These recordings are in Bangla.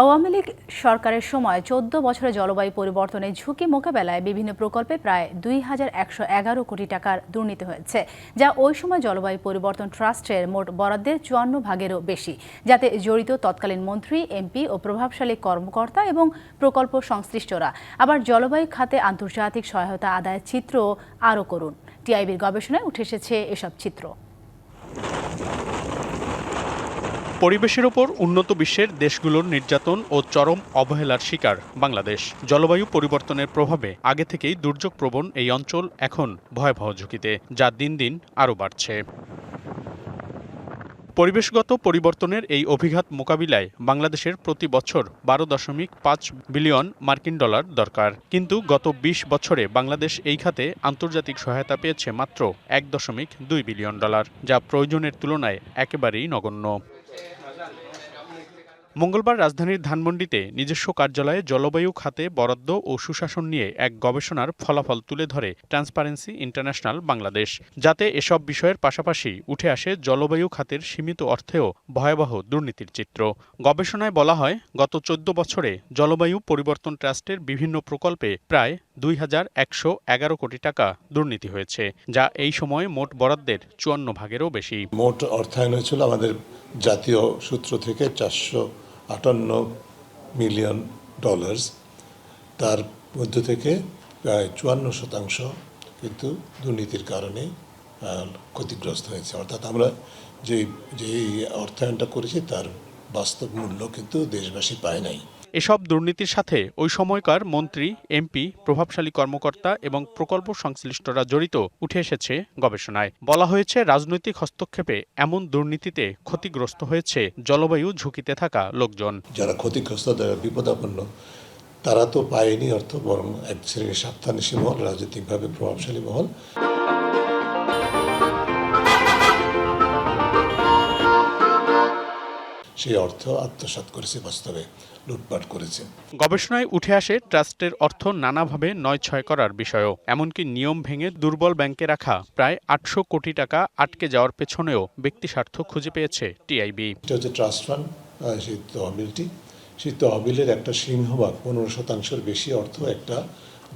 আওয়ামী লীগ সরকারের সময় চোদ্দ বছরে জলবায়ু পরিবর্তনের ঝুঁকি মোকাবেলায় বিভিন্ন প্রকল্পে প্রায় দুই হাজার একশো এগারো কোটি টাকার দুর্নীতি হয়েছে, যা ওই সময় জলবায়ু পরিবর্তন ট্রাস্টের মোট বরাদ্দের চুয়ান্ন ভাগেরও বেশি। যাতে জড়িত তৎকালীন মন্ত্রী এমপি ও প্রভাবশালী কর্মকর্তা এবং প্রকল্প সংশ্লিষ্টরা আবার জলবায়ু খাতে আন্তর্জাতিক সহায়তা আদায়ের চিত্র আরও করুন। টিআইবির গবেষণায় উঠে এসেছে এসব চিত্র। পরিবেশের ওপর উন্নত বিশ্বের দেশগুলোর নির্যাতন ও চরম অবহেলার শিকার বাংলাদেশ। জলবায়ু পরিবর্তনের প্রভাবে আগে থেকেই দুর্যোগ প্রবণ এই অঞ্চল এখন ভয়াবহ ঝুঁকিতে, যা দিন দিন আরও বাড়ছে। পরিবেশগত পরিবর্তনের এই অভিঘাত মোকাবিলায় বাংলাদেশের প্রতি বছর বারো দশমিক পাঁচ বিলিয়ন মার্কিন ডলার দরকার। কিন্তু গত ২০ বছরে বাংলাদেশ এই খাতে আন্তর্জাতিক সহায়তা পেয়েছে মাত্র এক দশমিক দুই বিলিয়ন ডলার, যা প্রয়োজনের তুলনায় একেবারেই নগণ্য। মঙ্গলবার রাজধানীর ধানমন্ডিতে নিজস্ব কার্যালয়ে জলবায়ু খাতে বরাদ্দ ও সুশাসন নিয়ে এক গবেষণার ফলাফল তুলে ধরে ট্রান্সপারেন্সি ইন্টারন্যাশনাল বাংলাদেশ, যাতে এসব বিষয়ের পাশাপাশি উঠে আসে জলবায়ু খাতের সীমিত অর্থেও ভয়াবহ দুর্নীতির চিত্র। গবেষণায় বলা হয়, গত চোদ্দ বছরে জলবায়ু পরিবর্তন ট্রাস্টের বিভিন্ন প্রকল্পে প্রায় দুই হাজার একশো এগারো কোটি টাকা দুর্নীতি হয়েছে, যা এই সময়ে মোট বরাদ্দের চুয়ান্ন ভাগেরও বেশি। মোট অর্থায়ন হয়েছিল আমাদের জাতীয় সূত্র থেকে চারশো আটান্ন মিলিয়ন ডলার্স। তার মধ্য থেকে প্রায় চুয়ান্ন শতাংশ কিন্তু দুর্নীতির কারণে ক্ষতিগ্রস্ত হয়েছে। অর্থাৎ আমরা যে যে অর্থায়নটা করেছি, তার বাস্তব মূল্য কিন্তু দেশবাসী পায় নাই। এসব দুর্নীতির সাথে ওই সময়কার মন্ত্রী, এমপি, প্রভাবশালী কর্মকর্তা এবং প্রকল্প সংশ্লিষ্টরা জড়িত উঠে এসেছে গবেষণায়। বলা হয়েছে, রাজনৈতিক হস্তক্ষেপে এমন দুর্নীতিতে ক্ষতিগ্রস্ত হয়েছে জলবায়ু ঝুঁকিতে থাকা লোকজন। যারা ক্ষতিগ্রস্ত বিপদাপন্ন, তারা তো পায়নি অর্থ, বরং এক শ্রেণির স্বার্থান্বেষী মহল, রাজনৈতিকভাবে প্রভাবশালী মহল। সেই অর্থ আত্মসাৎ করেছে বাস্তবে লুটপাট করেছে। গবেষণায় উঠে আসে ট্রাস্টের অর্থ নানাভাবে নয় ছয় করার বিষয়ও এমনকি নিয়ম ভেঙে দুর্বল ব্যাংকে রাখা প্রায় আটশো কোটি টাকা আটকে যাওয়ার পেছনেও ব্যক্তি স্বার্থ খুঁজে পেয়েছে টিআইবি। এটা হচ্ছে ট্রাস্ট ফান্ড সেই তহবিলটি। সেই তহবিলের একটা সিংহভাগ পনেরো শতাংশের বেশি অর্থ একটা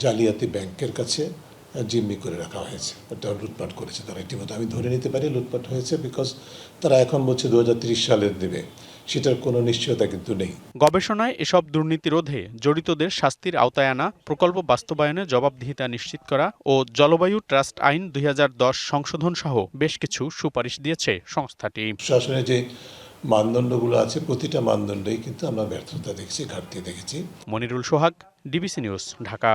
জালিয়াতি ব্যাংকের কাছে জিম্মি করে রাখা হয়েছে। ওটা লুটপাট করেছে তারা। ইতিমধ্যে আমি ধরে নিতে পারি লুটপাট হয়েছে বিকজ তারা এখন বলছে দু সালে দেবে। সেটার কোনো নিশ্চয়তা কিন্তু নেই। গবেষণায় এসব দুর্নীতি রোধে জড়িতদের শাস্তির আওতায় আনা প্রকল্প বাস্তবায়নে জবাবদিহিতা নিশ্চিত করা ও জলবায়ু ট্রাস্ট আইন দুই হাজার দশ সংশোধন সহ বেশ কিছু সুপারিশ দিয়েছে সংস্থাটি। শাসনের যে মানদণ্ডগুলো আছে প্রতিটা মানদণ্ডেই কিন্তু আমরা ব্যর্থতা দেখেছি ঘাটতি দেখেছি। Monirul Sohag DBC news Dhaka.